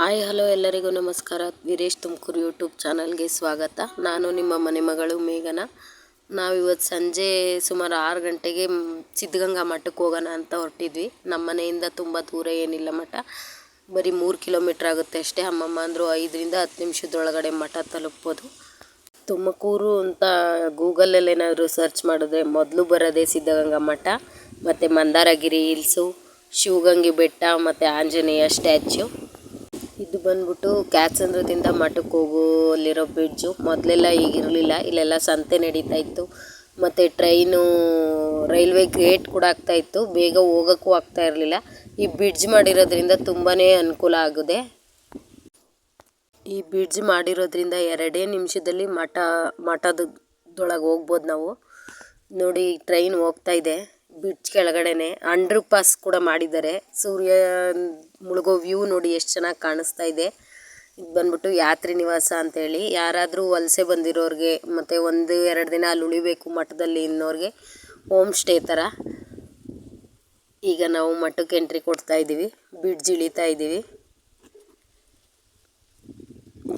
Hi, hello ಎಲ್ಲರಿಗೂ ನಮಸ್ಕಾರ. Veeresh Tumakuru YouTube ಚಾನಲ್ಗೆ ಸ್ವಾಗತ. ನಾನು ನಿಮ್ಮ ಮನೆ ಮಗಳು ಮೇಘನ. ನಾವಿವತ್ತು ಸಂಜೆ ಸುಮಾರು ಆರು ಗಂಟೆಗೆ ಸಿದ್ಧಗಂಗಾ ಮಠಕ್ಕೆ ಹೋಗೋಣ ಅಂತ ಹೊರಟಿದ್ವಿ. ನಮ್ಮ ಮನೆಯಿಂದ ತುಂಬ ದೂರ ಏನಿಲ್ಲ ಮಠ. ಬರೀ ಮೂರು ಕಿಲೋಮೀಟ್ರ್ ಆಗುತ್ತೆ ಅಷ್ಟೇ. ಅಮ್ಮಮ್ಮ ಅಂದರು ಐದರಿಂದ ಹತ್ತು ನಿಮಿಷದೊಳಗಡೆ ಮಠ ತಲುಪ್ಬೋದು. ತುಮಕೂರು ಅಂತ ಗೂಗಲಲ್ಲಿ ಏನಾದರೂ ಸರ್ಚ್ ಮಾಡಿದ್ರೆ ಮೊದಲು ಬರೋದೇ ಸಿದ್ಧಗಂಗಾ ಮಠ, ಮತ್ತು ಮಂದಾರಗಿರಿ, ಹಿಲ್ಸು, ಶಿವಗಂಗೆ ಬೆಟ್ಟ, ಮತ್ತು ಆಂಜನೇಯ ಸ್ಟ್ಯಾಚ್ಯು. ಇದು ಬಂದ್ಬಿಟ್ಟು ಕ್ಯಾತ್ಸಂದ್ರದಿಂದ ಮಠಕ್ಕೆ ಹೋಗುವಲ್ಲಿರೋ ಬ್ರಿಡ್ಜು ಮೊದಲೆಲ್ಲ ಈಗಿರಲಿಲ್ಲ, ಇಲ್ಲೆಲ್ಲ ಸಂತೆ ನಡೀತಾ ಇತ್ತು. ಮತ್ತು ಟ್ರೈನು ರೈಲ್ವೆ ಗೇಟ್ ಕೂಡ ಆಗ್ತಾ ಇತ್ತು. ಬೇಗ ಹೋಗೋಕ್ಕೂ ಆಗ್ತಾ ಇರಲಿಲ್ಲ. ಈ ಬ್ರಿಡ್ಜ್ ಮಾಡಿರೋದ್ರಿಂದ ತುಂಬಾ ಅನುಕೂಲ ಆಗಿದೆ. ಈ ಬ್ರಿಡ್ಜ್ ಮಾಡಿರೋದ್ರಿಂದ ಎರಡೇ ನಿಮಿಷದಲ್ಲಿ ಮಠ ಮಠದೊಳಗೆ ಹೋಗ್ಬೋದು ನಾವು. ನೋಡಿ ಟ್ರೈನ್ ಹೋಗ್ತಾ ಇದೆ. ಬ್ರಿಡ್ಜ್ ಕೆಳಗಡೆನೆ ಅಂಡರ್ ಪಾಸ್ ಕೂಡ ಮಾಡಿದ್ದಾರೆ. ಸೂರ್ಯ ಮುಳುಗೋ ವ್ಯೂ ನೋಡಿ ಎಷ್ಟು ಚೆನ್ನಾಗಿ ಕಾಣಿಸ್ತಾ ಇದೆ. ಇದು ಬಂದ್ಬಿಟ್ಟು ಯಾತ್ರಿ ನಿವಾಸ ಅಂತೇಳಿ. ಯಾರಾದರೂ ವಲಸೆ ಬಂದಿರೋರಿಗೆ ಮತ್ತು ಒಂದು, ಎರಡು ದಿನ ಅಲ್ಲಿ ಉಳಿಬೇಕು ಮಠದಲ್ಲಿ ಇನ್ನೋರಿಗೆ ಹೋಮ್ ಸ್ಟೇ ಥರ ಈಗ ನಾವು ಮಠಕ್ಕೆ ಎಂಟ್ರಿ ಕೊಡ್ತಾ ಇದ್ದೀವಿ ಬ್ರಿಡ್ಜ್ ಇಳಿತಾ ಇದ್ದೀವಿ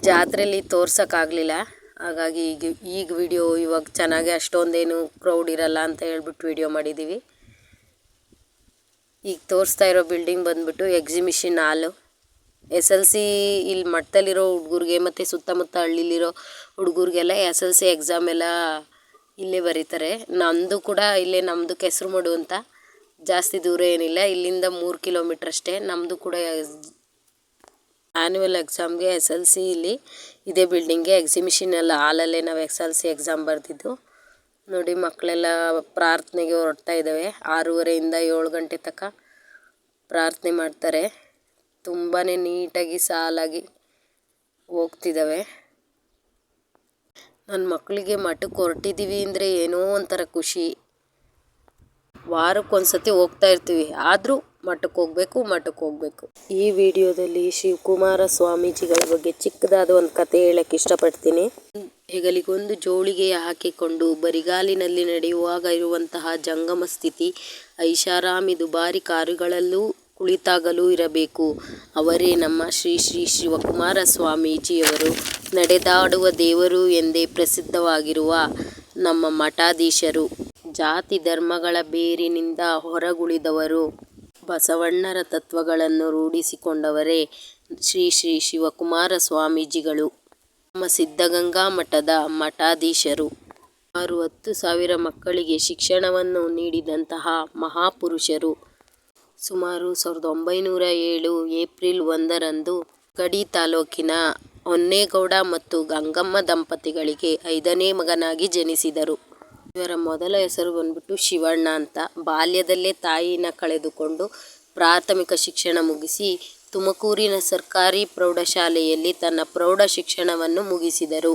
ಜಾತ್ರೆಯಲ್ಲಿ ತೋರ್ಸೋಕ್ಕಾಗಲಿಲ್ಲ ಹಾಗಾಗಿ ಈಗ ಈಗ ವಿಡಿಯೋ ಇವಾಗ ಚೆನ್ನಾಗಿ ಅಷ್ಟೊಂದೇನು ಕ್ರೌಡ್ ಇರಲ್ಲ ಅಂತ ಹೇಳ್ಬಿಟ್ಟು ವಿಡಿಯೋ ಮಾಡಿದ್ದೀವಿ ಈಗ ತೋರಿಸ್ತಾ ಇರೋ ಬಿಲ್ಡಿಂಗ್ ಬಂದ್ಬಿಟ್ಟು ಎಕ್ಸಿಬಿಷನ್ ಹಾಲು ಎಸ್ ಎಲ್ ಸಿ ಇಲ್ಲಿ ಮಠದಲ್ಲಿರೋ ಹುಡುಗರಿಗೆ ಮತ್ತು ಸುತ್ತಮುತ್ತ ಹಳ್ಳಿಲಿರೋ ಹುಡುಗರಿಗೆಲ್ಲ ಎಸ್ ಎಲ್ ಸಿ ಎಕ್ಸಾಮ್ ಎಲ್ಲ ಇಲ್ಲೇ ಬರೀತಾರೆ. ನಮ್ಮದು ಕೂಡ ಇಲ್ಲೇ ನಮ್ಮದು ಕೆಸರು ಮಡು ಅಂತ ಜಾಸ್ತಿ ದೂರ ಏನಿಲ್ಲ, ಇಲ್ಲಿಂದ ಮೂರು ಕಿಲೋಮೀಟ್ರ್ ಅಷ್ಟೇ. ನಮ್ಮದು ಕೂಡ ಆ್ಯನ್ಯುವಲ್ ಎಕ್ಸಾಮ್ಗೆ ಎಸ್ ಎಲ್ ಸಿ ಇಲ್ಲಿ ಇದೇ ಬಿಲ್ಡಿಂಗ್ಗೆ ಎಕ್ಸಿಬಿಷನ್ ಎಲ್ಲ ಹಾಲಲ್ಲೇ ನಾವು ಎಸ್ ಎಲ್ ಸಿ ಎಕ್ಸಾಮ್ ಬರೆದಿದ್ದು. ನೋಡಿ, ಮಕ್ಕಳೆಲ್ಲ ಪ್ರಾರ್ಥನೆಗೆ ಹೊರಡ್ತಾ ಇದ್ದಾವೆ ಆರೂವರೆಯಿಂದ ಏಳು ಗಂಟೆ ತನಕ ಪ್ರಾರ್ಥನೆ ಮಾಡ್ತಾರೆ. ತುಂಬಾ ನೀಟಾಗಿ, ಸಾಲಾಗಿ ಹೋಗ್ತಿದ್ದಾವೆ ನನ್ನ ಮಕ್ಕಳಿಗೆ ಮಠಕ್ಕೆ ಹೊರಟಿದ್ದೀವಿ ಅಂದರೆ ಏನೋ ಒಂಥರ ಖುಷಿ. ವಾರಕ್ಕೊಂದ್ಸತಿ ಹೋಗ್ತಾ ಇರ್ತೀವಿ. ಆದರೂ ಮಠಕ್ಕೆ ಹೋಗಬೇಕು ಮಠಕ್ಕೆ ಹೋಗಬೇಕು. ಈ ವಿಡಿಯೋದಲ್ಲಿ ಶಿವಕುಮಾರ ಸ್ವಾಮೀಜಿಗಳ ಬಗ್ಗೆ ಚಿಕ್ಕದಾದ ಒಂದು ಕತೆ ಹೇಳಕ್ಕೆ ಇಷ್ಟಪಡ್ತೀನಿ. ಹೆಗಲಿಗೊಂದು ಜೋಳಿಗೆಯ ಹಾಕಿಕೊಂಡು ಬರಿಗಾಲಿನಲ್ಲಿ ನಡೆಯುವಾಗ ಇರುವಂತಹ ಜಂಗಮ ಸ್ಥಿತಿ ಐಷಾರಾಮಿ ದುಬಾರಿ ಕಾರುಗಳಲ್ಲೂ ಕುಳಿತಾಗಲೂ ಇರಬೇಕು. ಅವರೇ ನಮ್ಮ ಶ್ರೀ ಶ್ರೀ ಶಿವಕುಮಾರ ಸ್ವಾಮೀಜಿಯವರು. ನಡೆದಾಡುವ ದೇವರು ಎಂದೇ ಪ್ರಸಿದ್ಧವಾಗಿರುವ ನಮ್ಮ ಮಠಾಧೀಶರು. ಜಾತಿ ಧರ್ಮಗಳ ಬೇರಿನಿಂದ ಹೊರಗುಳಿದವರು. ಬಸವಣ್ಣರ ತತ್ವಗಳನ್ನು ರೂಢಿಸಿಕೊಂಡವರೇ ಶ್ರೀ ಶ್ರೀ ಶಿವಕುಮಾರ ಸ್ವಾಮೀಜಿಗಳು. ನಮ್ಮ ಸಿದ್ಧಗಂಗಾ ಮಠದ ಮಠಾಧೀಶರು. ಸುಮಾರು ಹತ್ತು ಸಾವಿರ ಮಕ್ಕಳಿಗೆ ಶಿಕ್ಷಣವನ್ನು ನೀಡಿದಂತಹ ಮಹಾಪುರುಷರು. ಸುಮಾರು ಸಾವಿರದ ಒಂಬೈನೂರ ಏಳು ಏಪ್ರಿಲ್ ಒಂದರಂದು ಗಡಿ ತಾಲೂಕಿನ ಹೊನ್ನೇಗೌಡ ಮತ್ತು ಗಂಗಮ್ಮ ದಂಪತಿಗಳಿಗೆ ಐದನೇ ಮಗನಾಗಿ ಜನಿಸಿದರು. ಇವರ ಮೊದಲ ಹೆಸರು ಬಂದ್ಬಿಟ್ಟು ಶಿವಣ್ಣ ಅಂತ. ಬಾಲ್ಯದಲ್ಲೇ ತಾಯಿನ ಕಳೆದುಕೊಂಡು ಪ್ರಾಥಮಿಕ ಶಿಕ್ಷಣ ಮುಗಿಸಿ ತುಮಕೂರಿನ ಸರ್ಕಾರಿ ಪ್ರೌಢಶಾಲೆಯಲ್ಲಿ ತನ್ನ ಪ್ರೌಢ ಶಿಕ್ಷಣವನ್ನು ಮುಗಿಸಿದರು.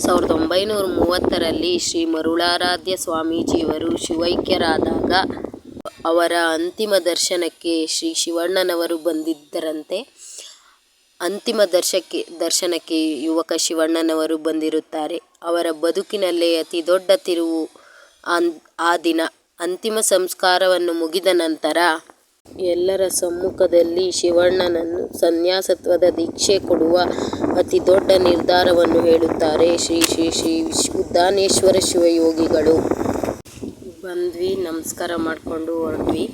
ಸಾವಿರದ ಒಂಬೈನೂರ ಮೂವತ್ತರಲ್ಲಿ ಶ್ರೀ ಮರುಳಾರಾಧ್ಯ ಸ್ವಾಮೀಜಿಯವರು ಶಿವೈಕ್ಯರಾದಾಗ ಅವರ ಅಂತಿಮ ದರ್ಶನಕ್ಕೆ ಶ್ರೀ ಶಿವಣ್ಣನವರು ಬಂದಿದ್ದರಂತೆ. ಅಂತಿಮ ದರ್ಶಕ್ಕೆ, ದರ್ಶನಕ್ಕೆ ಯುವಕ ಶಿವಣ್ಣನವರು ಬಂದಿರುತ್ತಾರೆ. ಅವರ ಬದುಕಿನಲ್ಲೇ ಅತಿ ದೊಡ್ಡ ತಿರುವು ಆ ದಿನ. ಅಂತಿಮ ಸಂಸ್ಕಾರವನ್ನು ಮುಗಿದ ನಂತರ ಎಲ್ಲರ ಸಮ್ಮುಖದಲ್ಲಿ ಶಿವಣ್ಣನನ್ನು ಸನ್ಯಾಸತ್ವದ ದೀಕ್ಷೆ ಕೊಡುವ ಅತಿ ದೊಡ್ಡ ನಿರ್ಧಾರವನ್ನು ಹೇಳುತ್ತಾರೆ ಶ್ರೀ ಶ್ರೀ ಶ್ರೀ ಉದ್ದಾನೇಶ್ವರ ಶಿವಯೋಗಿಗಳು. ಬಂದ್ವಿ, ನಮಸ್ಕಾರ ಮಾಡಿಕೊಂಡು ಹೊರಟ್ವಿ.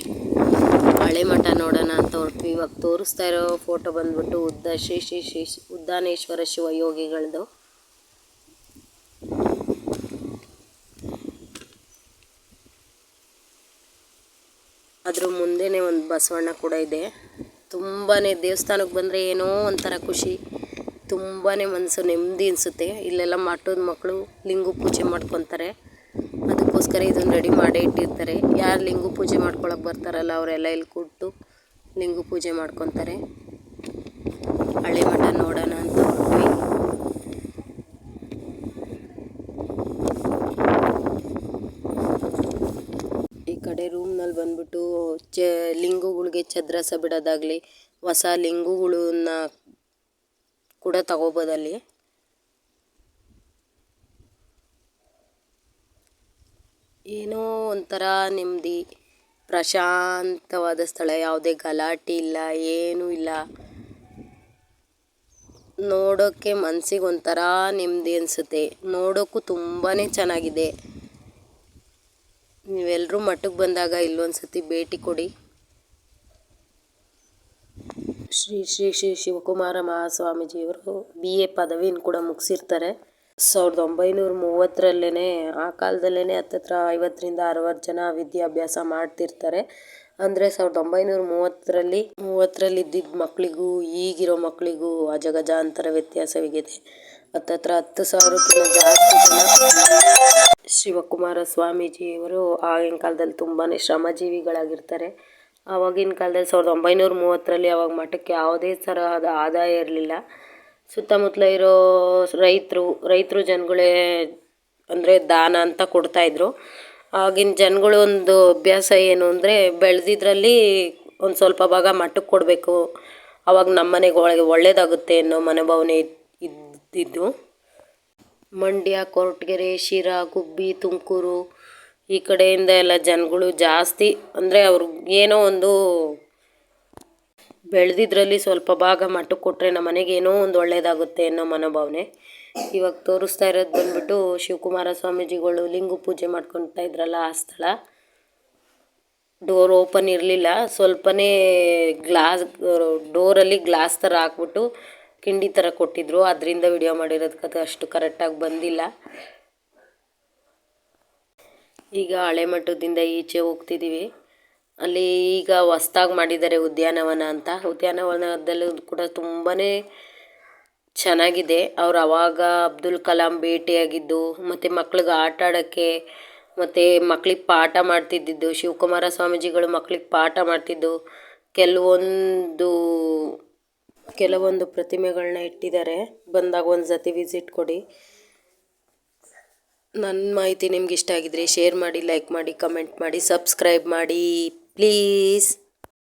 ಹಳೆ ಮಠ ನೋಡೋಣ ಅಂತ ಹೊರಟ್ವಿ. ಇವಾಗ ತೋರಿಸ್ತಾ ಇರೋ ಫೋಟೋ ಬಂದ್ಬಿಟ್ಟು ಉದ್ದ ಶ್ರೀ ಶ್ರೀ ಶ್ರೀ ಉದ್ದಾನೇಶ್ವರ ಶಿವಯೋಗಿಗಳದು. ಅದ್ರ ಮುಂದೆನೇ ಒಂದು ಬಸವಣ್ಣ ಕೂಡ ಇದೆ. ತುಂಬಾ ದೇವಸ್ಥಾನಕ್ಕೆ ಬಂದರೆ ಏನೋ ಒಂಥರ ಖುಷಿ. ತುಂಬಾ ಮನಸ್ಸು ನೆಮ್ಮದಿ ಅನಿಸುತ್ತೆ. ಇಲ್ಲೆಲ್ಲ ಮಠದ ಮಕ್ಕಳು ಲಿಂಗು ಪೂಜೆ ಮಾಡ್ಕೊತಾರೆ. ಅದಕ್ಕೋಸ್ಕರ ಇದನ್ನು ರೆಡಿ ಮಾಡೇ ಇಟ್ಟಿರ್ತಾರೆ. ಯಾರು ಲಿಂಗು ಪೂಜೆ ಮಾಡ್ಕೊಳಕ್ಕೆ ಬರ್ತಾರಲ್ಲ, ಅವರೆಲ್ಲ ಇಲ್ಲಿ ಕೊಟ್ಟು ಲಿಂಗು ಪೂಜೆ ಮಾಡ್ಕೊತಾರೆ. ಹಳೆ ಮಠ ನೋಡೋಣ ಅಂತ ಹೋಗ್ತೀವಿ ಈ ಕಡೆ ರೂಮ್ನಲ್ಲಿ ಬಂದ್ಬಿಟ್ಟು ಚ ಲಿಂಗುಗಳಿಗೆ ಚದ್ರಸ ಬಿಡೋದಾಗಲಿ, ಹೊಸ ಲಿಂಗುಗಳನ್ನ ಕೂಡ ತಗೋಬೋದಲ್ಲಿ ಏನೋ ಒಂಥರ ನೆಮ್ಮದಿ, ಪ್ರಶಾಂತವಾದ ಸ್ಥಳ, ಯಾವುದೇ ಗಲಾಟೆ ಇಲ್ಲ, ಏನೂ ಇಲ್ಲ. ನೋಡೋಕ್ಕೆ ಮನಸ್ಸಿಗೆ ಒಂಥರ ನೆಮ್ಮದಿ ಅನಿಸುತ್ತೆ. ನೋಡೋಕ್ಕೂ ತುಂಬಾ ಚೆನ್ನಾಗಿದೆ. ನೀವೆಲ್ಲರೂ ಮಠಕ್ಕೆ ಬಂದಾಗ ಇಲ್ಲೊಂದು ಸತಿ ಭೇಟಿ ಕೊಡಿ. ಶ್ರೀ ಶ್ರೀ ಶ್ರೀ ಶಿವಕುಮಾರ ಮಹಾಸ್ವಾಮೀಜಿಯವರು ಬಿ ಎ ಪದವಿನ ಕೂಡ ಮುಗಿಸಿರ್ತಾರೆ. ಸಾವಿರದ ಒಂಬೈನೂರ ಮೂವತ್ತರಲ್ಲೇ ಆ ಕಾಲದಲ್ಲೇ ಹತ್ತತ್ರ ಐವತ್ತರಿಂದ ಅರವತ್ತು ಜನ ವಿದ್ಯಾಭ್ಯಾಸ ಮಾಡ್ತಿರ್ತಾರೆ. ಅಂದರೆ ಸಾವಿರದ ಒಂಬೈನೂರ ಮೂವತ್ತರಲ್ಲಿ ಮೂವತ್ತರಲ್ಲಿ ಇದ್ದಿದ್ದ ಮಕ್ಕಳಿಗೂ ಈಗಿರೋ ಮಕ್ಕಳಿಗೂ ಅಜಗಜಾಂತರ ವ್ಯತ್ಯಾಸವಿದೆ ಹತ್ತತ್ರ ಹತ್ತು ಸಾವಿರಕ್ಕಿಂತ ಜಾಸ್ತಿ ಜನ ಶಿವಕುಮಾರ ಸ್ವಾಮೀಜಿಯವರು ಆಗಿನ ಕಾಲದಲ್ಲಿ ತುಂಬಾ ಶ್ರಮಜೀವಿಗಳಾಗಿರ್ತಾರೆ. ಆವಾಗಿನ ಕಾಲದಲ್ಲಿ ಸಾವಿರದ ಒಂಬೈನೂರ ಮೂವತ್ತರಲ್ಲಿ ಅವಾಗ ಮಠಕ್ಕೆ ಯಾವುದೇ ತರಹದ ಆದಾಯ ಇರಲಿಲ್ಲ. ಸುತ್ತಮುತ್ತಲ ಇರೋ ರೈತರು ರೈತರು ಜನಗಳೇ ಅಂದರೆ ದಾನ ಅಂತ ಕೊಡ್ತಾಯಿದ್ರು ಆಗಿನ ಜನಗಳು ಒಂದು ಅಭ್ಯಾಸ ಏನು ಅಂದರೆ ಬೆಳೆದಿದ್ರಲ್ಲಿ ಒಂದು ಸ್ವಲ್ಪ ಭಾಗ ಮಠಕ್ಕೆ ಕೊಡಬೇಕು. ಅವಾಗ ನಮ್ಮ ಮನೆಗೆ ಒಳಗೆ ಒಳ್ಳೆಯದಾಗುತ್ತೆ ಅನ್ನೋ ಮನೋಭಾವನೆ ಇದ್ದಿದ್ದು. ಮಂಡ್ಯ, ಕೊರಟಗೆರೆ, ಶಿರಾ, ಗುಬ್ಬಿ, ತುಮಕೂರು ಈ ಕಡೆಯಿಂದ ಎಲ್ಲ ಜನಗಳು ಜಾಸ್ತಿ. ಅಂದರೆ ಅವ್ರಿಗೆ ಏನೋ ಒಂದು ಬೆಳೆದಿದ್ರಲ್ಲಿ ಸ್ವಲ್ಪ ಭಾಗ ಮಟ್ಟಕ್ಕೆ ಕೊಟ್ಟರೆ ನಮ್ಮ ಮನೆಗೆ ಏನೋ ಒಂದು ಒಳ್ಳೆಯದಾಗುತ್ತೆ ಅನ್ನೋ ಮನೋಭಾವನೆ. ಇವಾಗ ತೋರಿಸ್ತಾ ಇರೋದು ಬಂದ್ಬಿಟ್ಟು ಶಿವಕುಮಾರ ಸ್ವಾಮೀಜಿಗಳು ಲಿಂಗ ಪೂಜೆ ಮಾಡ್ಕೊತಾ ಇದ್ರಲ್ಲ ಆ ಸ್ಥಳ. ಡೋರ್ ಓಪನ್ ಇರಲಿಲ್ಲ. ಸ್ವಲ್ಪನೇ ಗ್ಲಾಸ್ ಡೋರಲ್ಲಿ ಗ್ಲಾಸ್ ಥರ ಹಾಕ್ಬಿಟ್ಟು ಕಿಂಡಿ ಥರ ಕೊಟ್ಟಿದ್ರು. ಅದರಿಂದ ವಿಡಿಯೋ ಮಾಡಿರೋದಕ್ಕೆ ಅಷ್ಟು ಕರೆಕ್ಟಾಗಿ ಬಂದಿಲ್ಲ. ಈಗ ಹಳೆ ಮಠದಿಂದ ಈಚೆ ಹೋಗ್ತಿದ್ದೀವಿ ಅಲ್ಲಿ ಈಗ ಹೊಸ್ದಾಗಿ ಮಾಡಿದ್ದಾರೆ ಉದ್ಯಾನವನ ಅಂತ. ಉದ್ಯಾನವನದಲ್ಲೂ ಕೂಡ ತುಂಬಾ ಚೆನ್ನಾಗಿದೆ. ಅವ್ರು ಅವಾಗ ಅಬ್ದುಲ್ ಕಲಾಂ ಭೇಟಿಯಾಗಿದ್ದು, ಮತ್ತು ಮಕ್ಳಿಗೆ ಆಟ ಆಡೋಕ್ಕೆ, ಮತ್ತು ಮಕ್ಳಿಗೆ ಪಾಠ ಮಾಡ್ತಿದ್ದಿದ್ದು, ಶಿವಕುಮಾರ ಸ್ವಾಮೀಜಿಗಳು ಮಕ್ಳಿಗೆ ಪಾಠ ಮಾಡ್ತಿದ್ದು, ಕೆಲವೊಂದು ಕೆಲವೊಂದು ಪ್ರತಿಮೆಗಳನ್ನ ಇಟ್ಟಿದ್ದಾರೆ. ಬಂದಾಗ ಒಂದು ಸತಿ ವಿಸಿಟ್ ಕೊಡಿ. ನನ್ನ ಮಾಹಿತಿ ನಿಮ್ಗೆ ಇಷ್ಟ ಆಗಿದ್ರೆ ಶೇರ್ ಮಾಡಿ ಲೈಕ್ ಮಾಡಿ ಕಮೆಂಟ್ ಮಾಡಿ ಸಬ್ಸ್ಕ್ರೈಬ್ ಮಾಡಿ ಪ್ಲೀಸ್